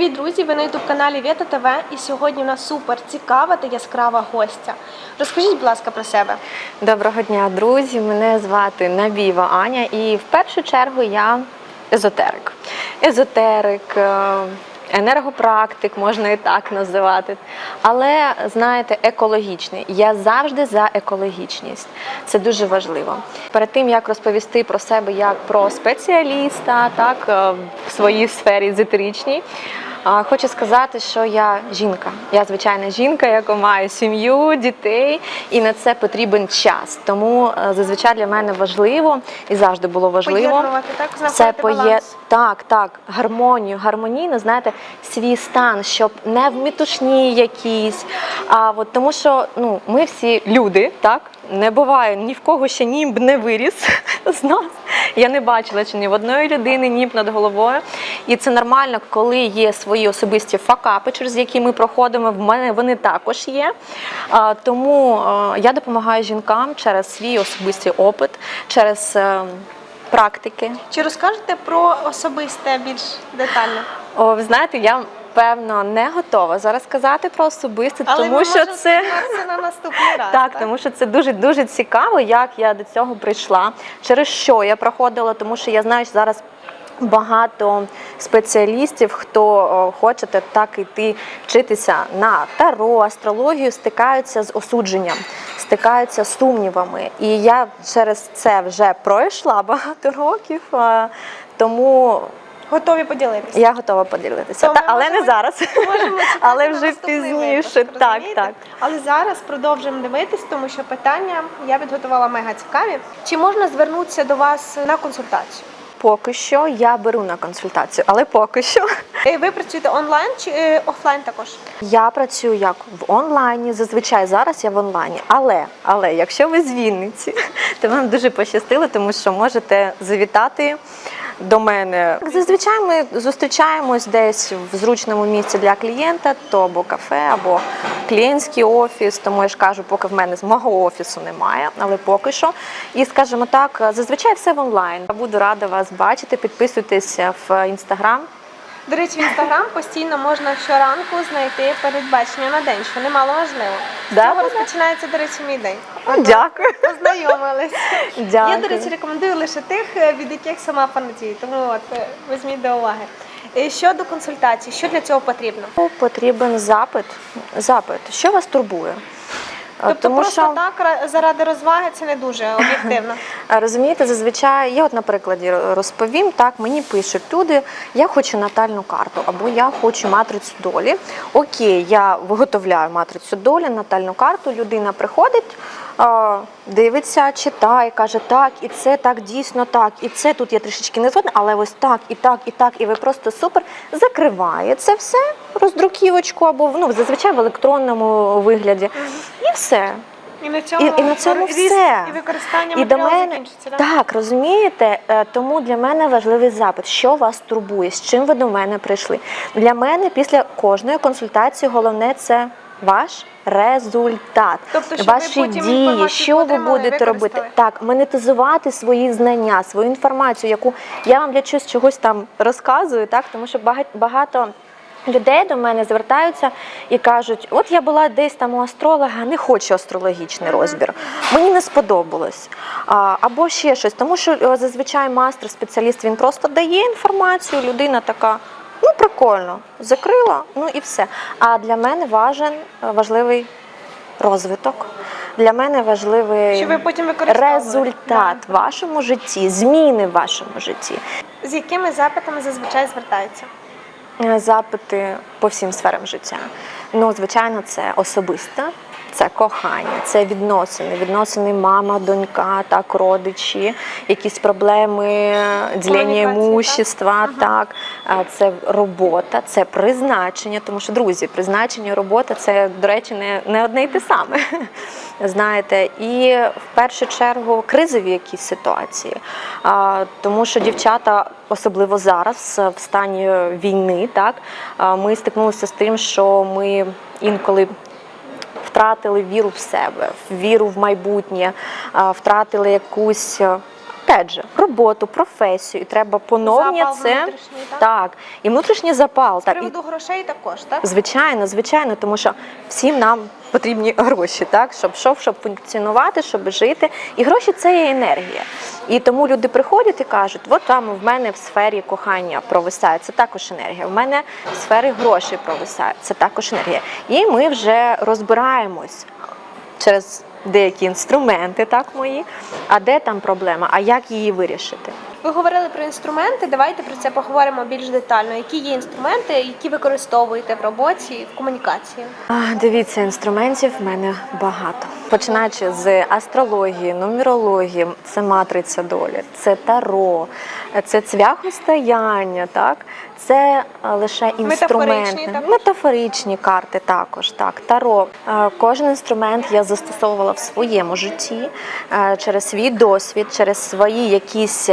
Привіт, друзі! Ви на youtube каналі Вєта ТВ і сьогодні у нас супер цікава та яскрава гостя. Розкажіть, будь ласка, про себе. Доброго дня, друзі! Мене звати Навіва Аня, і в першу чергу я езотерик. Езотерик, е, енергопрактик, можна і так називати. Але знаєте, екологічний. Я завжди за екологічність. Це дуже важливо. Перед тим як розповісти про себе як про спеціаліста, так е, в своїй сфері езотеричній. Хочу сказати, що я жінка. Я звичайна жінка, яка має сім'ю, дітей, і на це потрібен час. Тому е, зазвичай для мене важливо і завжди було важливо Поєднувати, так? це поє... так, так, гармонію, гармонійно, знаєте, свій стан, щоб не в метушні якісь. А от тому, що ну ми всі люди, так не буває ні в кого ще німб не виріс з нас. Я не бачила чи ні в одної людини німб над головою. І це нормально, коли є свої особисті факапи, через які ми проходимо. В мене вони також є. Тому я допомагаю жінкам через свій особистий опит, через. е, Практики, Чи розкажете про особисте більш детально? О, ви знаєте, я певно не готова зараз сказати про особисте, Але тому ми що це на наступний раз. так, тому що це дуже дуже цікаво, як я до цього прийшла, через що я проходила, тому що я знаю, що зараз. Багато спеціалістів, хто хоче так іти вчитися на таро, астрологію, стикаються з осудженням, стикаються з сумнівами. І я через це вже пройшла багато років, тому Готові поділитися. я готова поділитися. Та, але можемо- не зараз, але вже пізніше. випуск, Так, так. Але зараз продовжуємо дивитись, тому що питання я підготувала мега цікаві. Чи можна звернутися до вас на консультацію? Поки що я беру на консультацію, але поки що Е, Ви працюєте онлайн чи е, офлайн також? я працюю як в онлайні. Зазвичай зараз я в онлайні. Але, але якщо ви з Вінниці, то вам дуже пощастило, тому що можете завітати. До мене зазвичай ми зустрічаємось десь в зручному місці для клієнта, то або кафе, або клієнтський офіс. Тому я ж кажу, поки в мене з мого офісу немає, але поки що. І скажімо так, зазвичай все в онлайн. Буду рада вас бачити. Підписуйтеся в інстаграм. До речі, в інстаграм постійно можна щоранку знайти передбачення на день, що немало важливо. З Да, цього да. розпочинається, до речі, мій день. Дякую. Познайомились. Дякую. Я, до речі, рекомендую лише тих, е, від яких сама фанатію. Тому от е, візьміть до уваги. Е, Щодо консультацій, що для цього потрібно? Потрібен запит. Запит. Що вас турбує? Тобто Тому просто що так заради розваги це не дуже об'єктивно. Розумієте, зазвичай я от на прикладі розповім, так мені пишуть люди, я хочу натальну карту або я хочу матрицю долі. Окей, я виготовляю матрицю долі, натальну карту. Людина приходить, дивиться, читає, каже, так, і це так дійсно так, і це тут я трішечки не згодна, але ось так, і так, і так, і ви просто супер закриває це все роздруківочку або ну зазвичай в електронному вигляді, і все. І на цьому, І, і на цьому ріст все. і використання І до мене закінчиться. да? так розумієте, Е, тому для мене важливий запит, що вас турбує, з чим ви до мене прийшли. Для мене після кожної консультації головне це ваш результат, Тобто, ви ваші потім дії, що ви будете робити. Так, монетизувати свої знання, свою інформацію, яку я вам для чогось чогось там розказую, так тому що багато. Людей до мене звертаються і кажуть: от я була десь там у астролога, не хочу астрологічний розбір. Мені не сподобалось. А, або ще щось. Тому що е, зазвичай мастер, спеціаліст, він просто дає інформацію, людина така. Ну, прикольно, закрила, ну і все. А для мене важен, е, важливий розвиток. Для мене важливий ви потім результат в вашому житті, зміни в вашому житті. З якими запитами зазвичай звертаються? Е, запити по всім сферам життя. Ну, звичайно, це особисте, це кохання, це відносини, відносини мама, донька, так, родичі, якісь проблеми, ділення імущества, так, А це робота, це призначення, тому що друзі, призначення, робота це, до речі, не, не одне й те саме. Знаєте, і в першу чергу кризові якісь ситуації, тому що дівчата, особливо зараз, в стані війни, так ми стикнулися з тим, що ми інколи втратили віру в себе, віру в майбутнє, втратили якусь. Опять же, роботу, професію, і треба поновлення Запал це внутрішній, так? так, і внутрішній запал. З Так, приводу грошей також, так? Звичайно, звичайно, тому що всім нам потрібні гроші, так щоб щоб, щоб функціонувати, щоб жити. І гроші це є енергія. І тому люди приходять і кажуть: от там в мене в сфері кохання провисає, це також енергія. В мене в сфері грошей провисає, це також енергія. І ми вже розбираємось через деякі інструменти, так мої. А де там проблема? А як її вирішити? Ви говорили про інструменти. Давайте про це поговоримо більш детально. Які є інструменти, які використовуєте в роботі, в комунікації? А, Дивіться, інструментів в мене багато. Починаючи з астрології, нумерології, це матриця долі, це таро, це цвяхостояння, так це е, лише інструменти, Метафоричні метафоричні карти також. Так, таро. Е, Кожен інструмент я застосовувала в своєму житті е, через свій досвід, через свої якісь.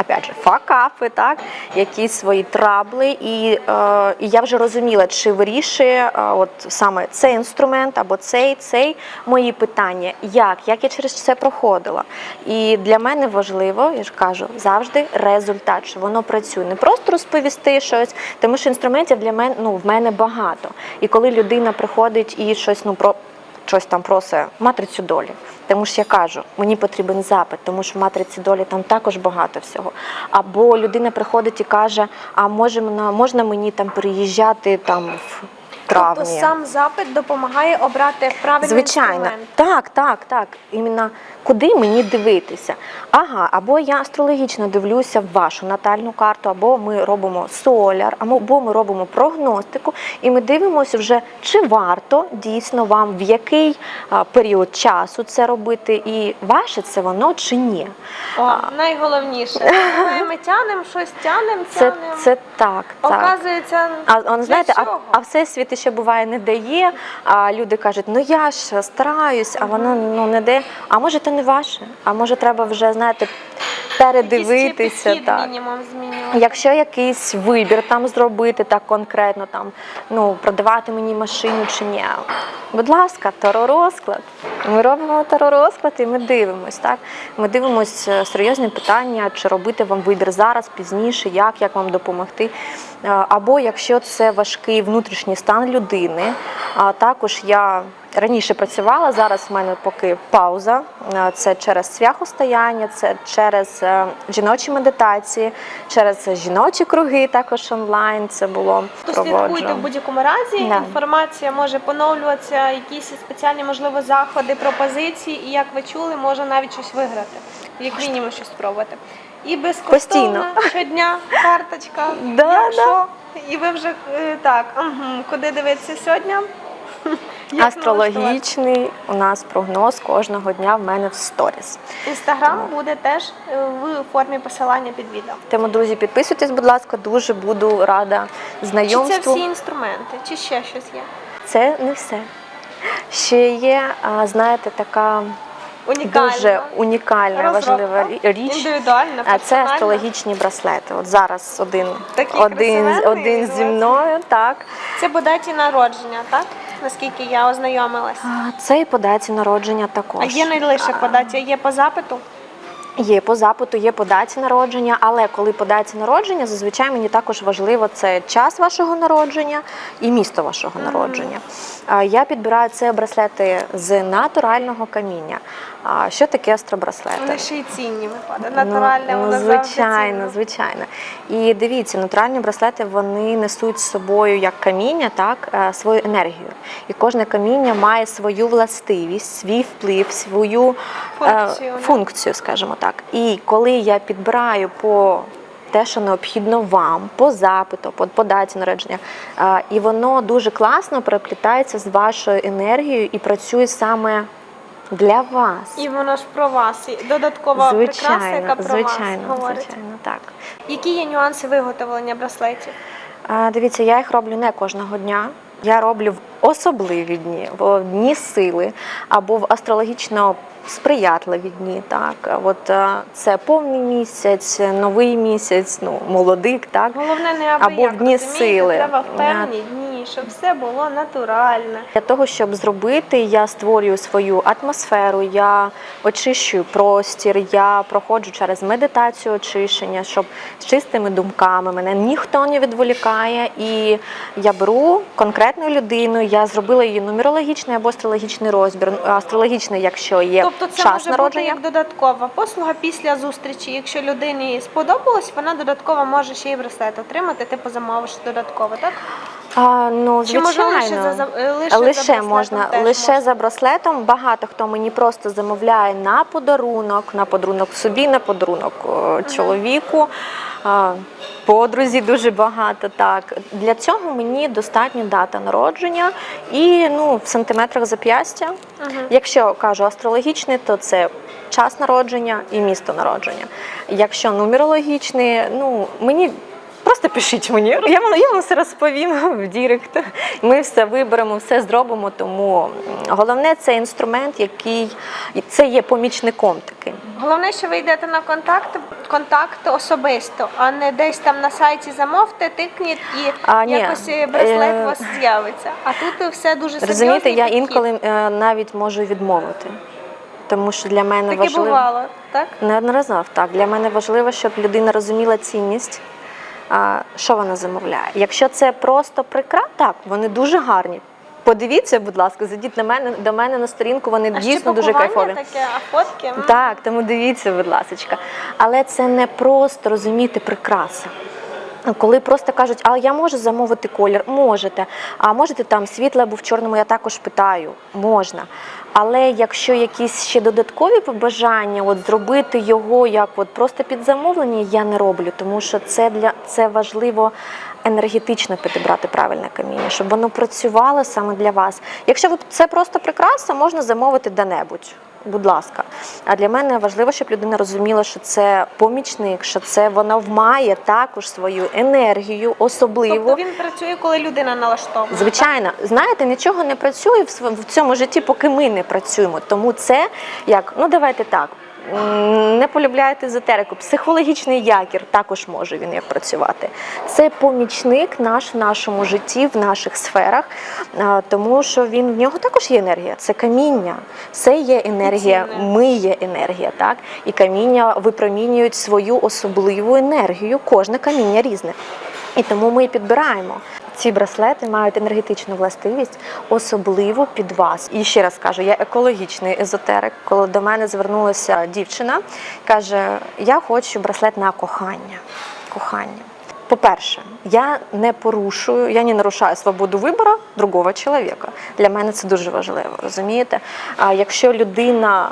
Опять же, факапи, так, якісь свої трабли, і, е, і я вже розуміла, чи вирішує е, от саме цей інструмент або цей, цей мої питання, як, як я через це проходила. І для мене важливо, я ж кажу, завжди результат, що воно працює. Не просто розповісти щось, тому що інструментів для мене ну, в мене багато. І коли людина приходить і щось ну про щось там просить матрицю долі. Тому що я кажу, мені потрібен запит, тому що в матриці долі там також багато всього. Або людина приходить і каже: а може можна мені там переїжджати там в травні? Тобто сам запит допомагає обрати правильний Звичайно, інструмент. так, так, так. Іменно куди мені дивитися? Ага, або я астрологічно дивлюся в вашу натальну карту, або ми робимо соляр, або ми робимо прогностику, і ми дивимося вже, чи варто дійсно вам в який період часу це робити, і ваше це воно чи ні. О, найголовніше. Ми тянемо щось, тянемо, Це, тянемо. це так. так. Оказується, А знаєте, а, а всесвіт ще буває не дає. А люди кажуть, ну я ж стараюсь, а воно ну не дає. А може, то не ваше? А може, треба вже знаєте передивитися. Якийсь Так. мінімум змінювати. Якщо якийсь вибір там зробити так конкретно, там ну продавати мені машину чи ні. Будь ласка, таро-розклад. Ми робимо таро-розклад і ми дивимось. Так ми дивимось е, серйозні питання, чи робити вам вибір зараз, пізніше, як, як вам допомогти. Е, Або якщо це важкий внутрішній стан людини, а також я раніше працювала, зараз в мене поки пауза. Е, Це через свяхостояння, це через е, жіночі медитації, через жіночі круги, також онлайн. Це було То слідкуйте в будь-якому разі. Да. Інформація може поновлюватися, якісь спеціальні можливо заходи, пропозиції, і як ви чули, може навіть щось виграти, як мінімум щось спробувати. І безкоштовно щодня карточка. Да, якщо і ви вже е, так, угу, куди дивитися сьогодні? Астрологічний у нас прогноз кожного дня в мене в сторіс. Інстаграм буде теж е, в формі посилання під відео. Тому, друзі, підписуйтесь, будь ласка, дуже буду рада Чи знайомству. це всі інструменти, чи ще щось є? Це не все. Ще є, знаєте, така Унікальна. дуже унікальна, Розробка. важлива річ. Індивідуальна, А це астрологічні браслети. От зараз один, Такий один, один зі мною. Так Це по даті народження, так? Наскільки я ознайомилась. А, це і по даті народження також. А є не лише по даті, а є по запиту. Є по запиту, є по даті народження, але коли по даті народження, зазвичай мені також важливо це час вашого народження і місто вашого народження. Я підбираю це браслети з натурального каміння. А, Що таке астробраслети? Вони ще й цінні виходить. Натуральне, ну, воно ну, звичайно, звичайно. І дивіться, натуральні браслети вони несуть з собою як каміння, так е, свою енергію. І кожне каміння має свою властивість, свій вплив, свою е, Функцію, да. функцію, скажімо так. І коли я підбираю по те, що необхідно вам, по запиту, по, по даті народження, е, і воно дуже класно переплітається з вашою енергією і працює саме для вас. І воно ж про вас. І додаткова прикраса, яка про звичайно, вас говорить. звичайно, так. Які є нюанси виготовлення браслетів? А, Дивіться, я їх роблю не кожного дня. Я роблю в особливі дні, в дні сили або в астрологічно сприятливі дні. Так, от е, це повний місяць, новий місяць, ну молодик, так Головне не аби Або як, в дні розумієте? сили. Треба в певні дні, щоб все було натуральне. Для того, щоб зробити, я створюю свою атмосферу, я очищую простір, я проходжу через медитацію очищення, щоб з чистими думками мене ніхто не відволікає. І я беру конкретну людину, я зробила її нумерологічний або астрологічний розбір. Астрологічний, якщо є Тобто це час може народження. бути як додаткова послуга після зустрічі. Якщо людині сподобалось, вона додатково може ще й браслет отримати, типу замовиш додатково, так? А, ну, Чи можна лише за- за лише, за Лише браслетом можна, теж лише можна? за браслетом. Багато хто мені просто замовляє на подарунок, на подарунок собі, на подарунок чоловіку. А, Подрузі дуже багато так. Для цього мені достатньо дата народження і ну, в сантиметрах зап'ястя. Мгм. Якщо кажу астрологічний, то це час народження і місто народження. Якщо нумерологічний, ну мені. Просто пишіть мені, я вам, я вам все розповім в Дірект. Ми все виберемо, все зробимо. Тому головне це інструмент, який це є помічником таким. Головне, що ви йдете на контакт, контакт особисто, а не десь там на сайті замовте, тикніть і А, якось е, браслет у вас з'явиться. А тут все дуже серйозно. Розумієте, я інколи е, навіть можу відмовити, тому що для мене таке важливо. бувало, так? Неодноразово так. Для мене важливо, щоб людина розуміла цінність, що вона замовляє. Якщо це просто прикра, так, вони дуже гарні. Подивіться, будь ласка, зайдіть на мене до мене на сторінку, вони А ще дійсно дуже кайфові. таке, а фотки. Так, тому дивіться, будь ласка. Але це не просто розуміти прикраса. Коли просто кажуть, а я можу замовити колір, можете. А можете там світле або в чорному, я також питаю, можна. Але якщо якісь ще додаткові побажання, от зробити його як от просто під замовлення, я не роблю, тому що це для це важливо енергетично підібрати правильне каміння, щоб воно працювало саме для вас. Якщо ви це просто прикраса, можна замовити де-небудь. Будь ласка, а для мене важливо, щоб людина розуміла, що це помічник, що це вона має також свою енергію, особливу. Тобто він працює, коли людина налаштована. Звичайно, знаєте, нічого не працює в цьому житті, поки ми не працюємо. Тому це як, ну давайте так. Не полюбляєте езотерику, психологічний якір також може він як працювати. Це помічник наш в нашому житті, в наших сферах, тому що він в нього також є енергія. Це каміння, все є енергія, ми є енергія, так і каміння випромінюють свою особливу енергію. Кожне каміння різне. І тому ми і підбираємо. Ці браслети мають енергетичну властивість, особливо під вас. І ще раз кажу, я екологічний езотерик. Коли до мене звернулася дівчина, каже: Я хочу браслет на кохання. кохання. По-перше, я не порушую, я не нарушаю свободу вибору другого чоловіка. Для мене це дуже важливо, розумієте? А якщо людина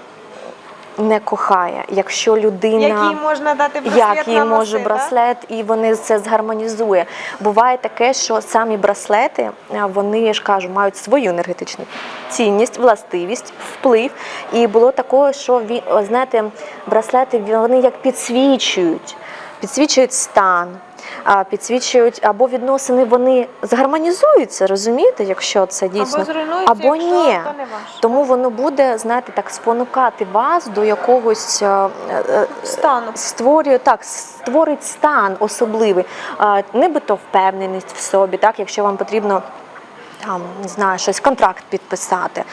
не кохає, якщо людина Який можна дати браслет як їй на може носи, браслет, і вони це згармонізує. Буває таке, що самі браслети, вони я ж кажу, мають свою енергетичну цінність, властивість, вплив. І було такого, що він, знаєте, браслети вони як підсвічують, підсвічують стан. Підсвічують або відносини вони згармонізуються, розумієте, якщо це дійсно Або зруйнується, або якщо ні. то не ваше. Тому воно буде, знаєте, так спонукати вас до якогось е, е, Стану. створює так, створить стан особливий, нібито впевненість в собі, так, якщо вам потрібно. Там не знаю, щось контракт підписати.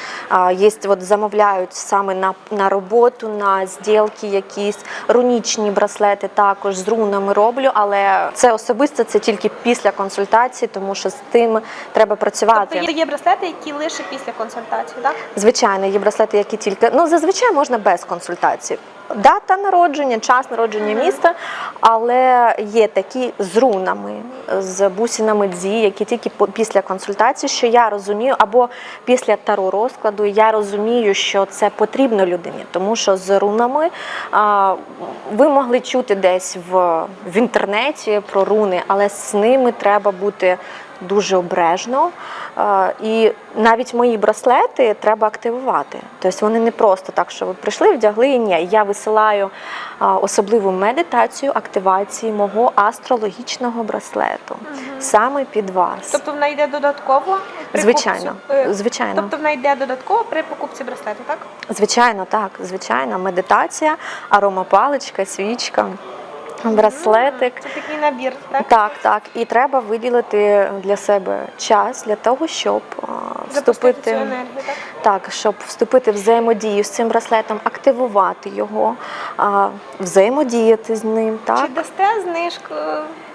Є, от замовляють саме на, на роботу, на зділки якісь рунічні браслети також з рунами роблю, але це особисто це тільки після консультації, тому що з тим треба працювати. Тобто є, є браслети, які лише після консультації, так? Звичайно, є браслети, які тільки ну зазвичай можна без консультації. Дата народження, час народження міста, але є такі з рунами, з бусинами дзі, які тільки після консультації, що я розумію, або після таро розкладу я розумію, що це потрібно людині, тому що з рунами ви могли чути десь в, в інтернеті про руни, але з ними треба бути дуже обережно. Е, І навіть мої браслети треба активувати. Тобто вони не просто так, що ви прийшли, вдягли. Ні, я висилаю особливу медитацію активації мого астрологічного браслету саме під вас. Тобто вона йде додатково при Звичайно, покупці- е, звичайно. Тобто вона йде додатково при покупці браслету, так? Звичайно, так, звичайно, медитація, аромапаличка, свічка. Браслетик. Це такий набір, так? Так, так. І треба виділити для себе час для того, щоб вступити цю енергію, так? так, щоб вступити в взаємодію з цим браслетом, активувати його, взаємодіяти з ним. Так, Чи дасте знижку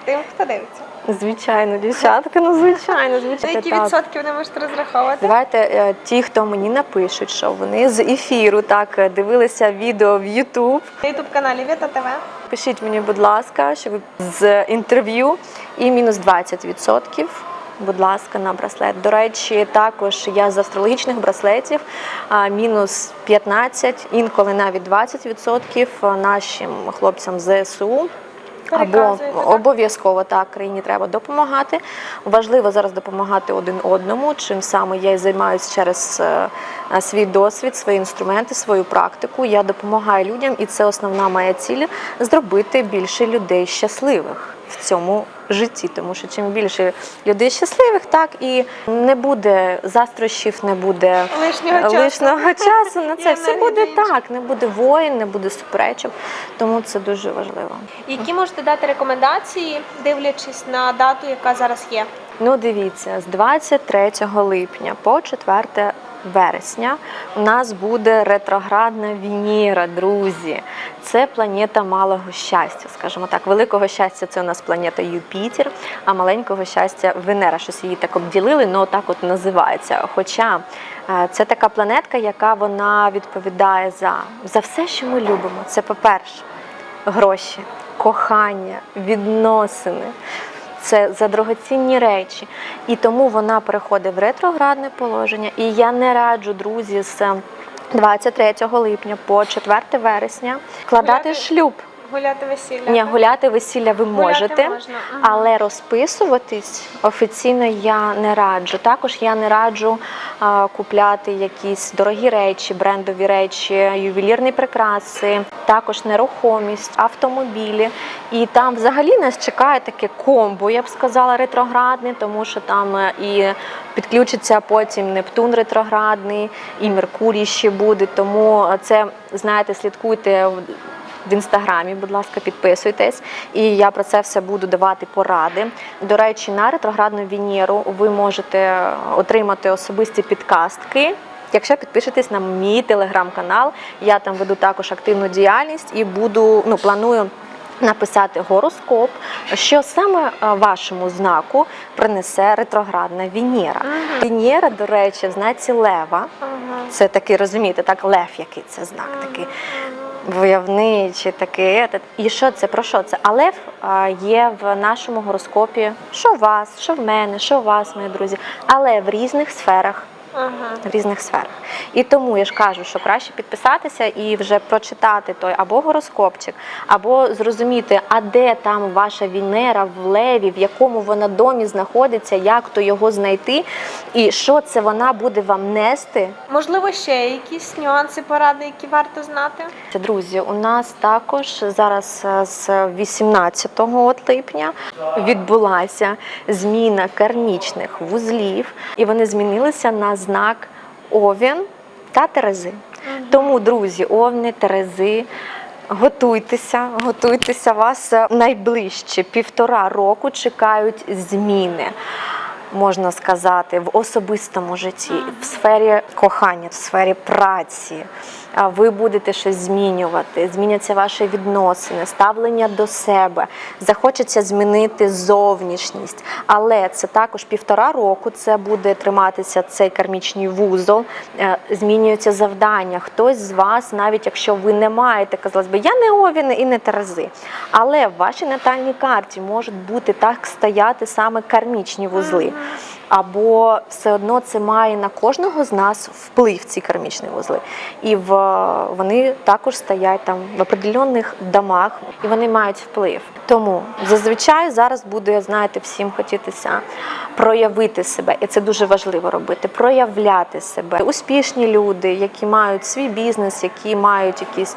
тим, хто дивиться? Звичайно, дівчатка, ну звичайно, На звичайно. які так. відсотки вони можуть розраховувати? Давайте е, ті, хто мені напишуть, що вони з ефіру так е, дивилися відео в YouTube. На ютуб каналі Віта ТВ. Пишіть мені, будь ласка, що ви з інтерв'ю і мінус 20%. Будь ласка, на браслет. До речі, також я з астрологічних браслетів мінус 15, інколи навіть 20% нашим хлопцям ЗСУ. Або обов'язково так країні треба допомагати. Важливо зараз допомагати один одному. Чим саме я і займаюся через е, е, свій досвід, свої інструменти, свою практику. Я допомагаю людям, і це основна моя ціль зробити більше людей щасливих в цьому житті. Тому що чим більше людей щасливих, так і не буде застрощів, не буде Лишнього часу. лишнього часу на І це. Все буде так, не буде воїн, не буде суперечок. Тому це дуже важливо. Які можете дати рекомендації, дивлячись на дату, яка зараз є? Ну, дивіться, з 23 липня по 4 вересня у нас буде ретроградна Венера, друзі. Це планета малого щастя, скажімо так. Великого щастя це у нас планета Юпітер, а маленького щастя Венера. Щось її так обділили, ну так от називається. Хоча е, це така планетка, яка вона відповідає за, за все, що ми любимо. Це, по-перше, гроші, кохання, відносини. Це за дорогоцінні речі. І тому вона переходить в ретроградне положення. І я не раджу, друзі, з 23 липня по 4 вересня вкладати шлюб. Гуляти весілля? Ні, гуляти весілля ви Гуляти можете, можна, але розписуватись офіційно я не раджу. Також я не раджу а, купляти якісь дорогі речі, брендові речі, ювелірні прикраси, також нерухомість, автомобілі. І там взагалі нас чекає таке комбо, я б сказала, ретроградне, тому що там е, і підключиться потім Нептун ретроградний, і Меркурій ще буде. Тому е, це знаєте, слідкуйте в- інстаграмі, будь ласка, підписуйтесь, і я про це все буду давати поради. До речі, на ретроградну Венеру ви можете отримати особисті підкастки. Якщо підпишетесь на мій телеграм-канал, я там веду також активну діяльність і буду ну планую. Написати гороскоп, що саме е, вашому знаку принесе ретроградна Венера. Венера, до речі, в знаці Лева. Ага. Це такий, розумієте, так, лев, який це знак такий войовничий такий. етат. І що це? Про що це? А лев є в нашому гороскопі, що у вас, що в мене, що у вас, мої друзі, але в різних сферах. Ага. В різних сферах. І тому я ж кажу, що краще підписатися і вже прочитати той або гороскопчик, або зрозуміти, а де там ваша Венера в леві, в якому вона домі знаходиться, як то його знайти, і що це вона буде вам нести Можливо, ще якісь нюанси, поради, які варто знати? Друзі, у нас також зараз е, з 18 липня відбулася зміна кармічних вузлів, і вони змінилися на знак Овін та Терези. Тому, друзі, Овни, Терези. Готуйтеся, готуйтеся. Вас е, найближче півтора року чекають зміни. Можна сказати, в особистому житті, в сфері кохання, в сфері праці. Ви будете щось змінювати, зміняться ваші відносини, ставлення до себе. Захочеться змінити зовнішність. Але це також півтора року. Це буде триматися цей кармічний вузол. Е, Змінюються завдання. Хтось з вас, навіть якщо ви не маєте, казалось би, я не овіни і не терези. Але в вашій натальній карті можуть бути так стояти саме кармічні вузли. Або все одно це має на кожного з нас вплив ці кармічні вузли. І в, вони також стоять там в определених домах, і вони мають вплив. Тому зазвичай зараз буде, знаєте, всім хотітися проявити себе, і це дуже важливо робити. Проявляти себе. Успішні люди, які мають свій бізнес, які мають якісь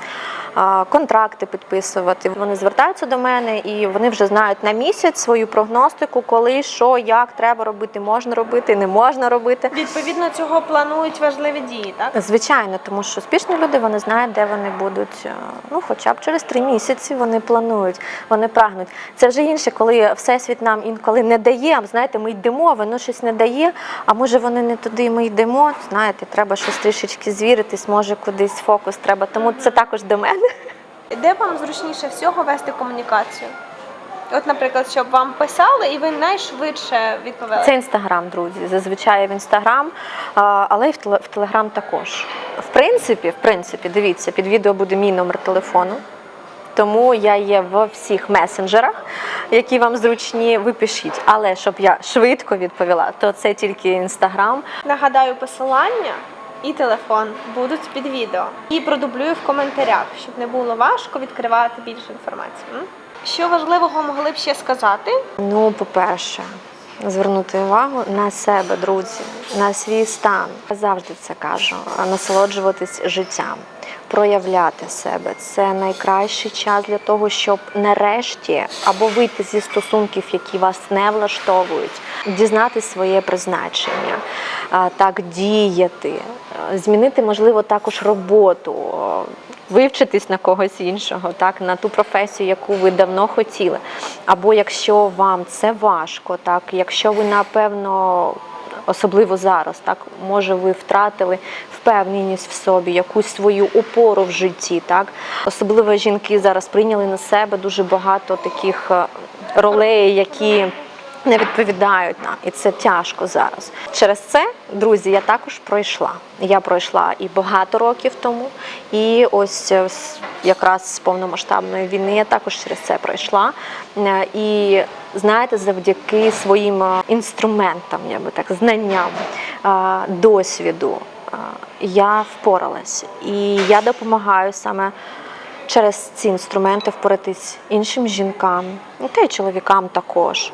контракти підписувати. Вони звертаються до мене і вони вже знають на місяць свою прогностику, коли, що, як треба робити, можна робити, не можна робити. Відповідно цього планують важливі дії, так? Звичайно, тому що успішні люди вони знають, де вони будуть. е, Ну, хоча б через три місяці вони планують, вони прагнуть. Це вже інше, коли всесвіт нам інколи не дає. Знаєте, ми йдемо, воно щось не дає. А може вони не туди ми йдемо. Знаєте, треба щось трішечки звіритись, може кудись фокус треба. Тому це також до мене. Де вам зручніше всього вести комунікацію? От, наприклад, щоб вам писали і ви найшвидше відповіли. Це інстаграм, друзі. Зазвичай в інстаграм, але й в телеграм також. В принципі, в принципі, дивіться, під відео буде мій номер телефону. Тому я є в всіх месенджерах, які вам зручні, ви пишіть. Але щоб я швидко відповіла, то це тільки інстаграм. Нагадаю, посилання і телефон будуть під відео. І продублюю в коментарях, щоб не було важко відкривати більше інформації. Що важливого могли б ще сказати? Ну, по-перше, звернути увагу на себе, друзі, на свій стан. Я завжди це кажу: насолоджуватись життям, проявляти себе. Це найкращий час для того, щоб нарешті або вийти зі стосунків, які вас не влаштовують, дізнати своє призначення, так діяти, змінити, можливо, також роботу. Вивчитись на когось іншого, так на ту професію, яку ви давно хотіли. Або якщо вам це важко, так якщо ви напевно, особливо зараз, так може ви втратили впевненість в собі, якусь свою опору в житті, так особливо жінки зараз прийняли на себе дуже багато таких е, ролей, які не відповідають нам, і це тяжко зараз. Через це, друзі, я також пройшла. Я пройшла і багато років тому, і ось е, якраз з повномасштабної війни я також через це пройшла. Е, І знаєте, завдяки своїм е, інструментам, я би так, знанням, е, досвіду, е, я впоралась. І я допомагаю саме через ці інструменти впоратись іншим жінкам, ну, та й чоловікам також.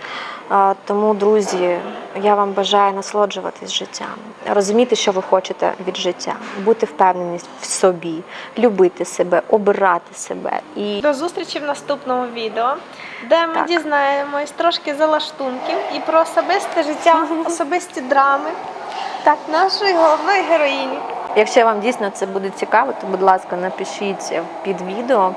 Тому, друзі, я вам бажаю насолоджуватись життям, розуміти, що ви хочете від життя, бути впевнені в собі, любити себе, обирати себе і До зустрічі в наступному відео, де ми Так. дізнаємось трошки залаштунків і про особисте життя, особисті драми так, нашої головної героїні. Якщо вам дійсно це буде цікаво, то будь ласка, напишіть під відео.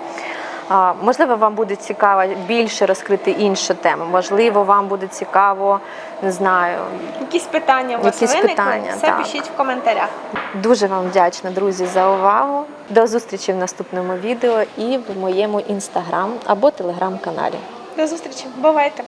Можливо, вам буде цікаво більше розкрити інші теми. Можливо, вам буде цікаво, не знаю. Якісь питання у вас виникли, питання, все так. пишіть в коментарях. Дуже вам вдячна, друзі, за увагу. До зустрічі в наступному відео і в моєму інстаграм або телеграм-каналі. До зустрічі, бувайте!